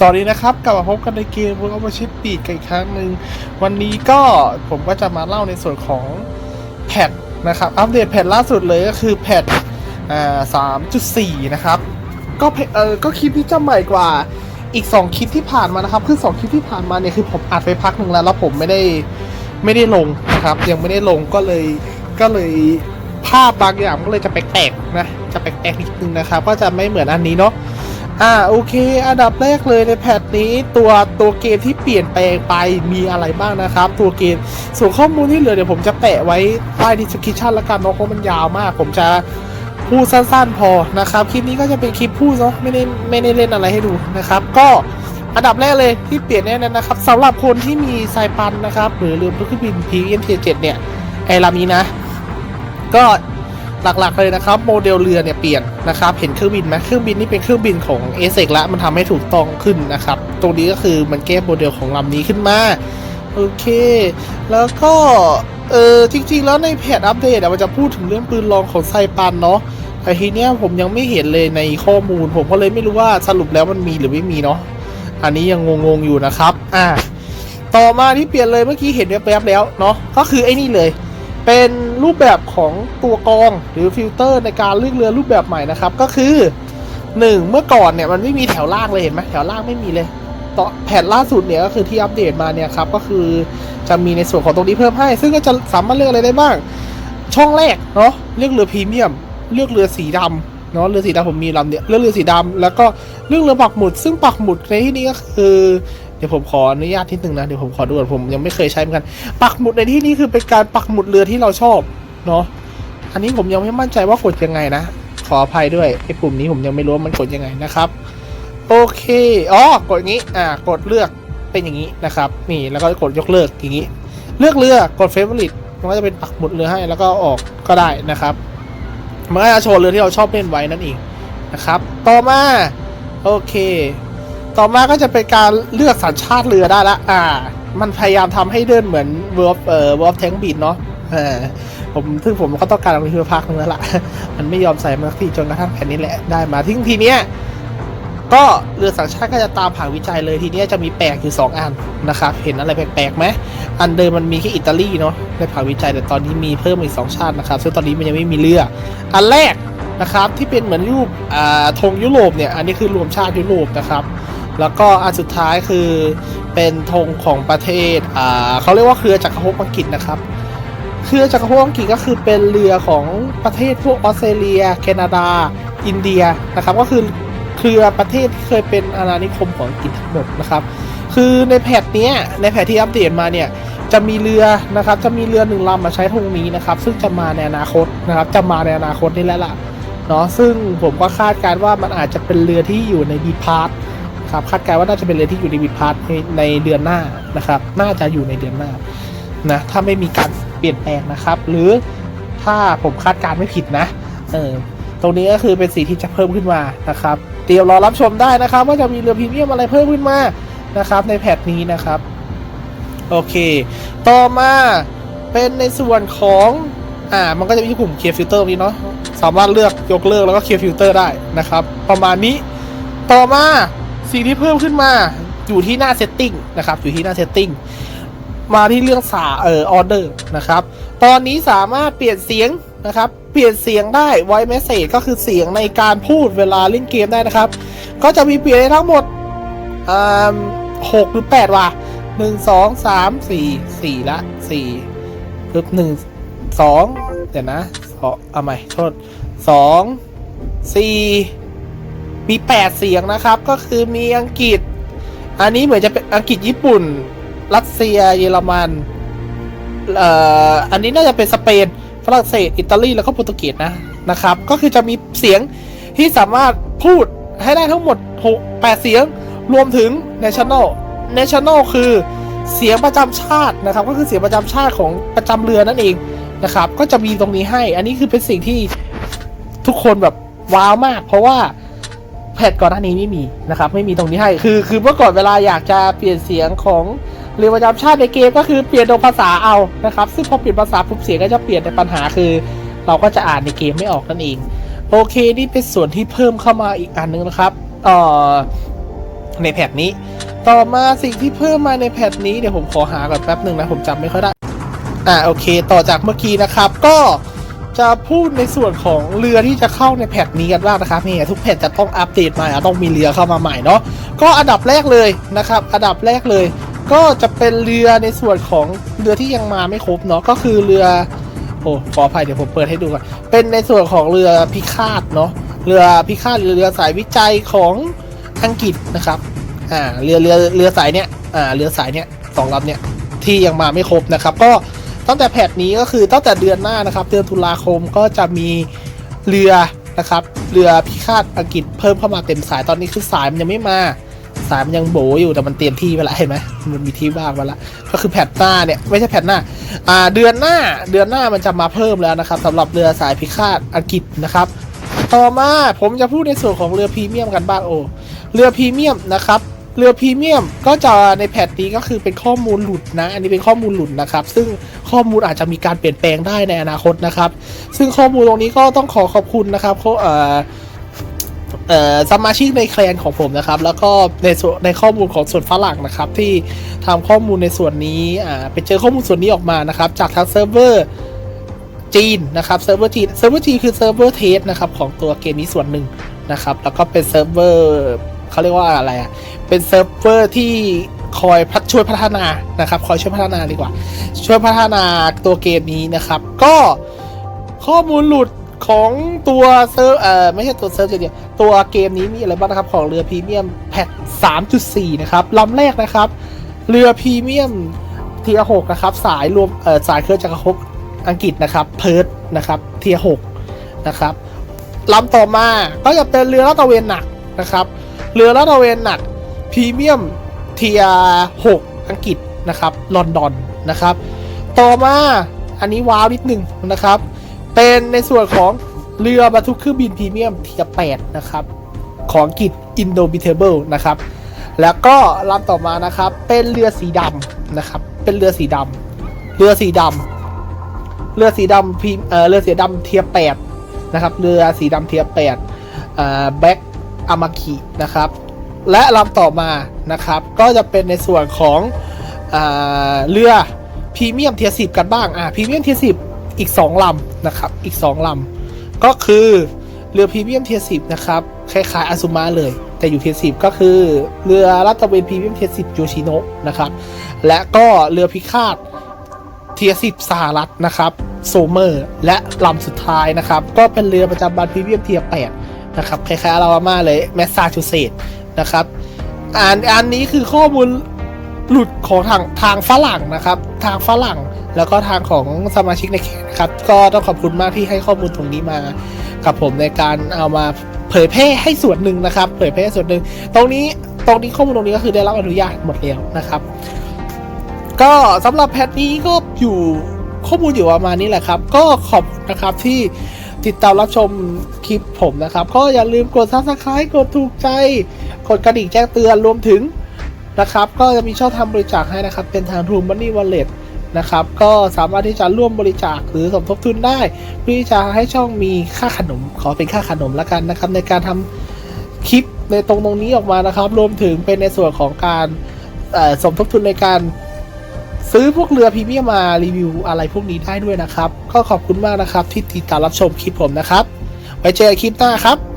สวัสดีนะครับ กลับมาพบกันในเกม World of Warship ปีกอีกครั้งหนึ่งวันนี้ก็ผมก็จะมาเล่าในส่วนของแพทนะครับ อัปเดตแพทล่าสุดเลยก็คือแพทอ่าสามจุดสี่นะครับ ก็เออก็คลิปที่จะใหม่กว่าอีก 2 คลิปที่ผ่านมานะครับ คือ 2 คลิปที่ผ่านมาเนี่ยคือผมอัดไปพักหนึ่งแล้ว แล้วผมไม่ได้ไม่ได้ลงนะครับ ยังไม่ได้ลงก็เลยก็เลยภาพบางอย่างก็เลยจะแปลกๆนะจะแปลกๆนิดนึงนะครับ ก็จะไม่เหมือนอันนี้เนาะ อ่าโอเค อันดับแรกเลยในแพทนี้ตัวตัวเกมที่เปลี่ยนแปลงไปมีอะไรบ้างนะครับ ตัวเกมส่วนข้อมูลที่เหลือเดี๋ยวผมจะแปะไว้ใต้ดีสคริปชันละกันเนาะเพราะมันยาวมาก ผมจะพูดสั้นๆพอนะครับคลิปนี้ก็จะเป็นคลิปพูดเนาะไม่ได้ไม่ได้เล่นอะไรให้ดูนะครับ ก็อันดับแรกเลยที่เปลี่ยนแน่นอนนะครับสำหรับคนที่มีสายปันนะครับ หรือเรือเครื่องบิน PM 7เนี่ยไอลำนี้นะ ก็ หลักๆเลยนะครับโมเดลเรือเนี่ยเปลี่ยนนะครับเห็นเครื่องบินไหมเครื่องบินนี่เป็นเครื่องบินของเอเซกละมันทำให้ถูกต้องขึ้นนะครับตรงนี้ก็คือมันแก้โมเดลของลำนี้ขึ้นมาโอเค แล้วก็เออจริงๆแล้วในแพทอัปเดตมันจะพูดถึงเรื่องปืนลองของไซปันเนาะแต่ทีเนี้ยผมยังไม่เห็นเลยในข้อมูล ผมก็เลยไม่รู้ว่าสรุปแล้วมันมีหรือไม่มีเนาะอันนี้ยังงงๆอยู่นะครับ อ่า ต่อมาที่เปลี่ยนเลยเมื่อกี้เห็นแป๊บๆแล้วเนาะก็คือไอ้นี่เลย เป็นรูปแบบของตัวกรองหรือฟิลเตอร์ในการเลือกเรือรูปแบบใหม่นะครับ ก็คือ 1 เมื่อก่อนเนี่ยมันไม่มีแถวล่างเลยเห็นไหมแถวล่างไม่มีเลยต่อแผ่นล่าสุดเนี่ยก็คือที่อัปเดตมาเนี่ยครับก็คือจะมีในส่วนของตรงนี้เพิ่มให้ ซึ่งก็จะสามารถเลือกอะไรได้บ้าง ช่องแรกเนาะเลือกเรือพรีเมียม เลือกเรือสีดำเนาะเรือสีดำผมมีลำเนี่ยเลือกเรือสีดำแล้วก็เลือกเรือปักหมุด ซึ่งปักหมุดในที่นี้ก็คือ เดี๋ยวผมขออนุญาตทีหนึ่งนะเดี๋ยวผมขอดูก่อนผมยังไม่เคยใช้เหมือนกัน ปักหมุดในที่นี้คือเป็นการปักหมุดเรือที่เราชอบเนาะอันนี้ผมยังไม่มั่นใจว่ากดยังไงนะ ขออภัยด้วยไอ้ปุ่มนี้ผมยังไม่รู้ว่ามันกดยังไงนะครับโอเคอ๋อกดอย่างนี้อ่ากดเลือกเป็นอย่างนี้นะครับนี่แล้วก็กดยกเลิกอย่างนี้ เลือกเรือกดเฟเวอริตมันก็จะเป็นปักหมุดเรือให้แล้วก็ออกก็ได้นะครับมันก็จะโชว์เรือที่เราชอบเล่นไว้นั่นเองนะครับ ต่อมา โอเค ต่อมาก็จะเป็นการเลือกสัญชาติเรือได้ละ อ่า มันพยายามทำให้เดินเหมือนเวิร์ฟเอ่อเวิร์ฟแทงบินเนาะเออผมซึ่งผมก็ต้องการเอาไปเพื่อพักนึงแล้วล่ะ มันไม่ยอมใส่มาทีจนกระทั่งแผ่นนี้แหละได้มาทิ้งทีเนี้ยก็เรือสัญชาติก็จะตามผังวิจัยเลยทีเนี้ยจะมีแปลกอยู่ 2 อันนะครับ เห็นอะไรแปลกๆไหมอันเดิมมันมีแค่อิตาลีเนาะในผังวิจัยแต่ตอนนี้มีเพิ่มอีก 2 ชาตินะครับซึ่งตอนนี้มันยังไม่มีเรือ อันแรกนะครับที่เป็นเหมือนรูปอ่าธงยุโรปเนี่ยอันนี้คือรวมชาติยุโรปนะครับ แล้วก็อันสุดท้ายคือเป็นธงของประเทศอ่าเขาเรียกว่าเครือจักรภพอังกฤษนะครับ เครือจักรภพอังกฤษก็คือเป็นเรือของประเทศพวกออสเตรเลีย แคนาดา อินเดียนะครับ ก็คือเครือประเทศที่เคยเป็นอาณานิคมของอังกฤษทั้งหมดนะครับ คือในแพทนี้ในแพทที่อัปเดตมาเนี่ยจะมีเรือนะครับจะมีเรือหนึ่งลำมาใช้ธงนี้นะครับ ซึ่งจะมาในอนาคตนะครับจะมาในอนาคตนี่แหละล่ะเนาะซึ่งผมก็คาดการณ์ว่ามันอาจจะเป็นเรือที่อยู่ในดีพาร์ต ครับคาดการณ์ว่าน่าจะเป็นเรือที่อยู่ในวิดพาร์ทในในเดือนหน้านะครับ น่าจะอยู่ในเดือนหน้านะถ้าไม่มีการเปลี่ยนแปลงนะครับ หรือถ้าผมคาดการณ์ไม่ผิดนะเออตรงนี้ก็คือเป็นสีที่จะเพิ่มขึ้นมานะครับเตรียมรอรับชมได้นะครับ ว่าจะมีเรือพรีเมียมอะไรเพิ่มขึ้นมานะครับ ในแพทนี้นะครับโอเค ต่อมาเป็นในส่วนของอ่ามันก็จะมีปุ่มเคียร์ฟิลเตอร์นี้เนาะสามารถเลือกยกเลิกแล้วก็เคียร์ฟิลเตอร์ได้นะครับ ประมาณนี้ต่อมา สิ่งที่เพิ่มขึ้นมาอยู่ที่หน้าเซตติ้งนะครับอยู่ที่หน้าเซตติ้งมาที่เรื่องสาเอ่อออเดอร์นะครับ ตอนนี้สามารถเปลี่ยนเสียงนะครับ เปลี่ยนเสียงได้ไวเมสเซจก็คือเสียงในการพูดเวลาเล่นเกมได้นะครับ ก็จะมีเปลี่ยนได้ทั้งหมดอ่าหกหรือแปดว่ะหนึ่งสองสามสี่สี่ละสี่ปึ๊บหนึ่งสองเดี๋ยวนะสองเอาใหม่โทษสองสี่ มี 8 เสียงนะครับ ก็คือมีอังกฤษ อันนี้เหมือนจะเป็นอังกฤษญี่ปุ่น รัสเซียเยอรมันเอ่ออันนี้น่าจะเป็นสเปนฝรั่งเศสอิตาลีแล้วก็โปรตุเกสนะนะครับ ก็คือจะมีเสียงที่สามารถพูดให้ได้ทั้งหมด6 8เสียงรวมถึง national national คือเสียงประจำชาตินะครับ ก็คือเสียงประจำชาติของประจำเรือนั่นเองนะครับ ก็จะมีตรงนี้ให้ อันนี้คือเป็นสิ่งที่ทุกคนแบบว้าวมาก เพราะว่า แพทก่อนหน้านี้ไม่มีนะครับไม่มีตรงนี้ให้คือคือเมื่อก่อนเวลาอยากจะเปลี่ยนเสียงของเรือประจำชาติในเกมก็คือเปลี่ยนตรงภาษาเอานะครับซึ่งพอเปลี่ยนภาษาปุ๊บเสียงก็จะเปลี่ยนแต่ปัญหาคือ เราก็จะอ่านในเกมไม่ออกนั่นเอง โอเคนี่เป็นส่วนที่เพิ่มเข้ามาอีกอันนึงนะครับเอ่อในแพทนี้ ต่อมาสิ่งที่เพิ่มมาในแพทนี้เดี๋ยวผมขอหาก่อนแป๊บหนึ่งนะผมจำไม่ค่อยได้อ่าโอเค ต่อจากเมื่อกี้นะครับก็ จะพูดในส่วนของเรือที่จะเข้าในแพทนี้กันบ้างนะครับนี่ทุกแพทจะต้องอัปเดตใหม่ต้องมีเรือเข้ามาใหม่เนาะก็อันดับแรกเลยนะครับ อันดับแรกเลย ก็จะเป็นเรือในส่วนของเรือที่ยังมาไม่ครบเนาะก็คือเรือโอ้ขออภัยเดี๋ยวผมเปิดให้ดูก่อนเป็นในส่วนของเรือพิฆาตเนาะเรือพิฆาตเรือสายวิจัยของอังกฤษนะครับอ่าเรือเรือเรือสายเนี้ยอ่าเรือสายเนี้ยสองลำเนี้ยที่ยังมาไม่ครบนะครับ ก็ ตั้งแต่แพทนี้ก็คือตั้งแต่เดือนหน้านะครับ เดือนตุลาคมก็จะมีเรือนะครับ เรือพิฆาตอังกฤษเพิ่มเข้ามาเต็มสายตอนนี้คือสายมันยังไม่มา สายมันยังโบอยู่แต่มันเตรียมที่ไปล้วเห็นไหมมันมีที่ว่างไปล้วก็คือแพทหน้าเนี่ยไม่ใช่แพทหน้าอ่าเดือนหน้าเดือนหน้ามันจะมาเพิ่มแล้วนะครับสำหรับเรือสายพิฆาตอังกฤษนะครับต่อมาผมจะพูดในส่วนของเรือพรีเมียมกันบ้างโอ เรือพรีเมียมนะครับ เรือพรีเมียมก็จะในแพทนี้ก็คือเป็นข้อมูลหลุดนะ อันนี้เป็นข้อมูลหลุดนะครับ ซึ่งข้อมูลอาจจะมีการเปลี่ยนแปลงได้ในอนาคตนะครับ ซึ่งข้อมูลตรงนี้ก็ต้องขอขอบคุณนะครับเขาเอ่อเออสมาชิกในแคลนของผมนะครับ แล้วก็ในส่วนในข้อมูลของส่วนฝรั่งนะครับ ที่ทำข้อมูลในส่วนนี้อ่าไปเจอข้อมูลส่วนนี้ออกมานะครับ จากทางเซิร์ฟเวอร์จีนนะครับเซิร์ฟเวอร์จีนเซิร์ฟเวอร์จีนคือเซิร์ฟเวอร์เทสนะครับของตัวเกมนี้ส่วนหนึ่งนะครับ แล้วก็เป็นเซิร์ฟเวอร์ เขาเรียกว่าอะไรอะ เป็นเซิร์ฟเวอร์ที่คอยพัฒช่วยพัฒนานะครับ คอยช่วยพัฒนาดีกว่า ช่วยพัฒนาตัวเกมนี้นะครับ ก็ข้อมูลหลุดของตัวเซิร์ฟเอ่อไม่ใช่ตัวเซิร์ฟเดียวตัวเกมนี้มีอะไรบ้างนะครับ ของเรือพรีเมียมแพท3.4 นะครับลำแรกนะครับ เรือพรีเมียมเทียหกนะครับ สายรวมเอ่อสายเครือจักรภพอังกฤษนะครับเพิร์ดนะครับเทียหกนะครับลำต่อมาก็จะเป็นเรือลาดตระเวนหนักนะครับ เรือลาดตระเวนหนักพรีเมียมเทียหกอังกฤษนะครับ ลอนดอนนะครับ ต่อมาอันนี้ว้าวนิดหนึ่งนะครับ เป็นในส่วนของเรือบรรทุกเครื่องบินพรีเมียมเทียแปดนะครับ ของอังกฤษ Indomitable นะครับ แล้วก็ลำต่อมานะครับ เป็นเรือสีดำนะครับ เป็นเรือสีดำเรือสีดำเรือสีดำพีเออเรือสีดำเทียแปดนะครับ เรือสีดำเทียแปดอ่าแบ็ก อามาคินะครับ และลำต่อมานะครับ ก็จะเป็นในส่วนของอเรือพรีเมียมเทียสิบกันบ้างอ่าพรีเมียมเทียสิบอีก 2 ลำนะครับ อีก 2 ลำ ก็คือเรือพรีเมียมเทียสิบนะครับ คล้ายๆอาซุมะเลย แต่อยู่เทียสิบก็คือเรือลาดตเวนพรีเมียมเทียสิบโยชิโนะนะครับ และก็เรือพิฆาตเทียสิบสหรัฐนะครับโซเมอร์ และลำสุดท้ายนะครับ ก็เป็นเรือประจำบันพรีเมียมเทียแปด นะครับคล้ายๆอาราบามาเลยแมสซาชูเซตส์นะครับอันอันนี้คือข้อมูลหลุดของทางทางฝรั่งนะครับ ทางฝรั่งแล้วก็ทางของสมาชิกในแขกนะครับ ก็ต้องขอบคุณมากที่ให้ข้อมูลตรงนี้มา กับผมในการเอามาเผยแพร่ให้ส่วนหนึ่งนะครับ เผยแพร่ส่วนหนึ่งตรงนี้ตรงนี้ข้อมูลตรงนี้ก็คือได้รับอนุญาตหมดแล้วนะครับ ก็สำหรับแพทนี้ก็อยู่ข้อมูลอยู่ประมาณนี้แหละครับ ก็ขอบนะครับที่ ติดตามรับชมคลิปผมนะครับ ก็อย่าลืมกด subscribe กดถูกใจ กดกระดิ่งแจ้งเตือนรวมถึงนะครับ ก็จะมีช่องทางบริจาคให้นะครับ เป็นทาง True Money Wallet นะครับ ก็สามารถที่จะร่วมบริจาคหรือสมทบทุนได้เพื่อที่จะให้ช่องมีค่าขนม ขอเป็นค่าขนมละกันนะครับ ในการทำคลิปในตรงตรงนี้ออกมานะครับ รวมถึงเป็นในส่วนของการสมทบทุนในการ ซื้อพวกเรือพรีเมียมมารีวิวอะไรพวกนี้ได้ด้วยนะครับ ก็ขอบคุณมากนะครับที่ติดตามรับชมคลิปผมนะครับ ไว้เจอกันคลิปหน้าครับ